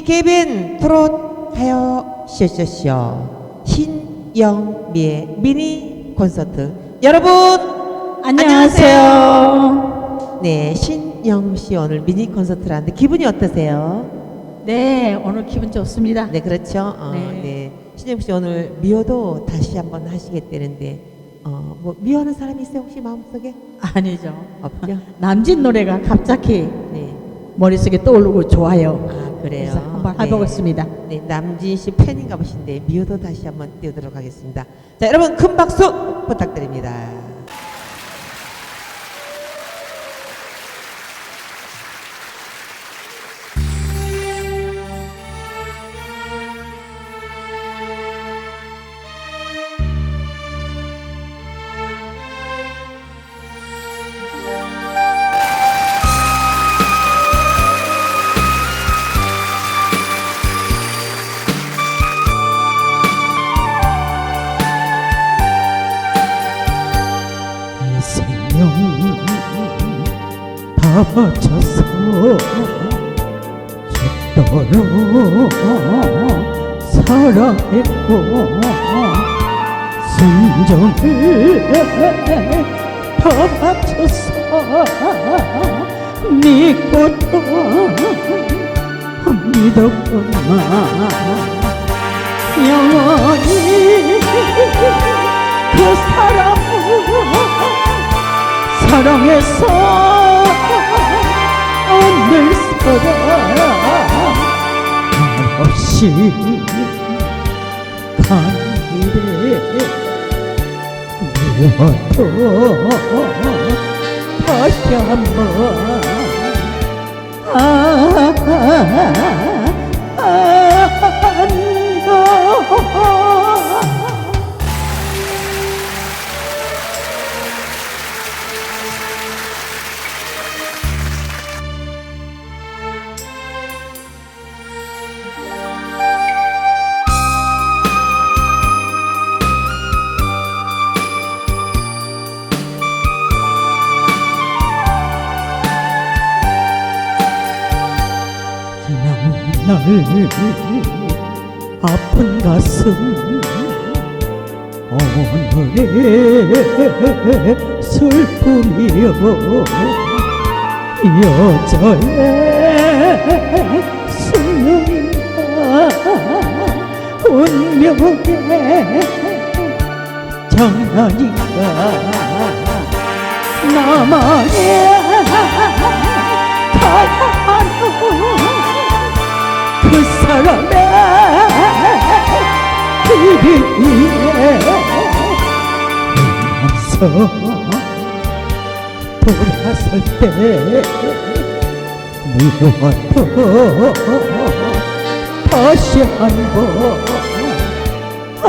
DKBN 트롯 가요 쇼쇼쇼 신영미의 미니 콘서트 여러분 안녕하세요. 네 신영 씨 오늘 미니 콘서트라는데 기분이 어떠세요? 네, 오늘 기분 좋습니다. 네 그렇죠. 어, 네. 네. 신영 씨 오늘 미호도 다시 한번 하시겠다는데 어, 뭐 미워하는 사람이 있어요 혹시 마음속에 아니죠. 없죠? 남진 노래가 갑자기 네. 머릿속에 떠오르고 좋아요. 아 그래요. 그래서 한번 네. 해보겠습니다. 네, 남진 씨 팬인가 보신데 미호도 다시 한번 띄우도록 하겠습니다. 자, 여러분 큰 박수 부탁드립니다. 생명 다 바쳐서 죽도록 사랑했고 순정을 다 바쳐서 믿고도 믿었구나. 영원히 사랑해서 오늘 사랑 없이 간 길에 미워도 다시 한번 아, 아, 날 아픈 가슴 오늘의 슬픔이여 여자의 숙명인가 운명의 장난인가 나만의 그 사람의 비비에 울면서 돌아설 때 미워도 다시 한번 아,